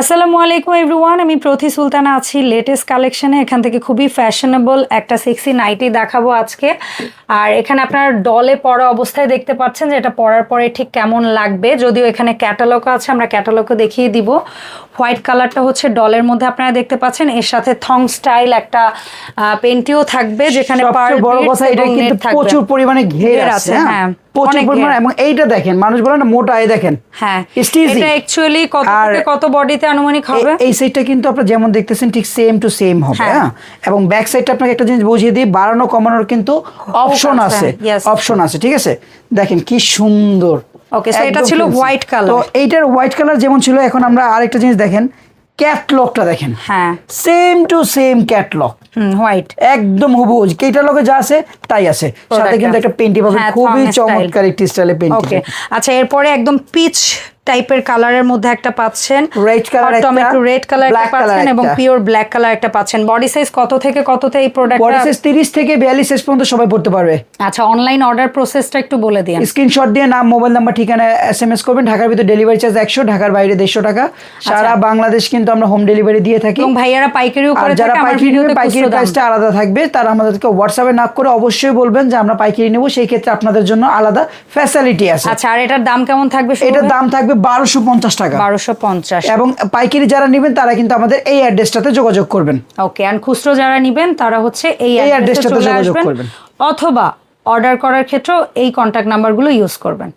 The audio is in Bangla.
আসসালামু আলাইকুম এভরিওয়ান, আমি প্রথি সুলতানা আছি লেটেস্ট কালেকশানে এখান থেকে খুবই ফ্যাশনেবল একটা সিক্সি নাইটি দেখাবো আজকে। আর এখানে আপনার ডলে পরা অবস্থায় দেখতে পাচ্ছেন যে এটা পরার পরে ঠিক কেমন লাগবে। যদিও এখানে ক্যাটালগও আছে, আমরা ক্যাটালগও দেখিয়ে দিব। হোয়াইট কালারটা হচ্ছে ডলের মধ্যে আপনারা দেখতে পাচ্ছেন। এর সাথে থং স্টাইল একটা পেন্টিও থাকবে যেখানে বড় কথা এটা কিন্তু প্রচুর পরিমাণে ঘের আছে হ্যাঁ? হ্যাঁ, প্রচুর পরিমাণে এবং এইটা দেখেন মানুষ বলে না মোটা এই দেখেন। হ্যাঁ এটা অ্যাকচুয়ালি কত কত বডিতে আনুমানিক হবে? এই- সাইডটা কিন্তু আপনারা যেমন দেখতেছেন ঠিক সেম টু সেম হবে হ্যাঁ। হ্যাঁ? এবং ব্যাক সাইডটা আপনাকে একটা জিনিস বুঝিয়ে দিই বাড়ানো কমানোর কিন্তু অপশন আছে অপশন আছে ঠিক আছে? দেখেন কি সুন্দর Okay, সো এটা ছিল হোয়াইট কালার তো এইটার হোয়াইট কালার যেমন ছিল এখন আমরা আরেকটা জিনিস দেখেন ক্যাটলগটা দেখেন। হ্যাঁ। Same to same catalogue hmm white একদম হুবহুজ কেটার লগে যা আছে তাই আছে। সাথে কিন্তু একটা পেন্টি পাবেন হ্যাঁ, খুবই চমৎকার একটি স্টাইলে পেন্টি ওকে আচ্ছা এরপরে একদম পিচ টাইপের কালারের মধ্যে একটা পাচ্ছেন। Color একটা, টমেটো রেড কালার একটা পাচ্ছেন এবং পিওর ব্ল্যাক কালার একটা পাচ্ছেন। বডি সাইজ কত থেকে কততে এই প্রোডাক্ট বডি সাইজ 30 থেকে 42 সাইজ পর্যন্ত সবাই পড়তে পারবে। আচ্ছা অনলাইন অর্ডার প্রসেসটা একটু বলে দিন। স্ক্রিনশট দিয়ে নাম মোবাইল নাম্বার ঠিকানা এসএমএস করবেন। ঢাকার ভিতরে ডেলিভারি চার্জ 100 ঢাকার বাইরে 150 টাকা। সারা বাংলাদেশ কিন্তু আমরা হোম ডেলিভারি দিয়ে থাকি। এবং ভাইয়ারা পাইকারিও করে যারা পাইকারি নেবে পাইকারি প্রাইসটা আলাদা থাকবে। তারা আমাদেরকে হোয়াটসঅ্যাপে নাক করে অবশ্যই বলবেন যে আমরা পাইকারি নেব। সেই ক্ষেত্রে আপনাদের জন্য আলাদা ফ্যাসিলিটি আছে। আচ্ছা আর এটার দাম কেমন থাকবে এটার দাম থাকবে 1250 টাকা। বারোশো পঞ্চাশ। এবং পাইকারি যারা নেবেন তারা কিন্তু আমাদের এই অ্যাড্রেসটাতে যোগাযোগ করবেন। ওকে আর খুচরো যারা নেবেন তারা হচ্ছে এই এই অ্যাড্রেসটাতে যোগাযোগ করবেন। অথবা অর্ডার করার ক্ষেত্রেও এই কন্ট্যাক্ট নাম্বারগুলো ইউজ করবেন।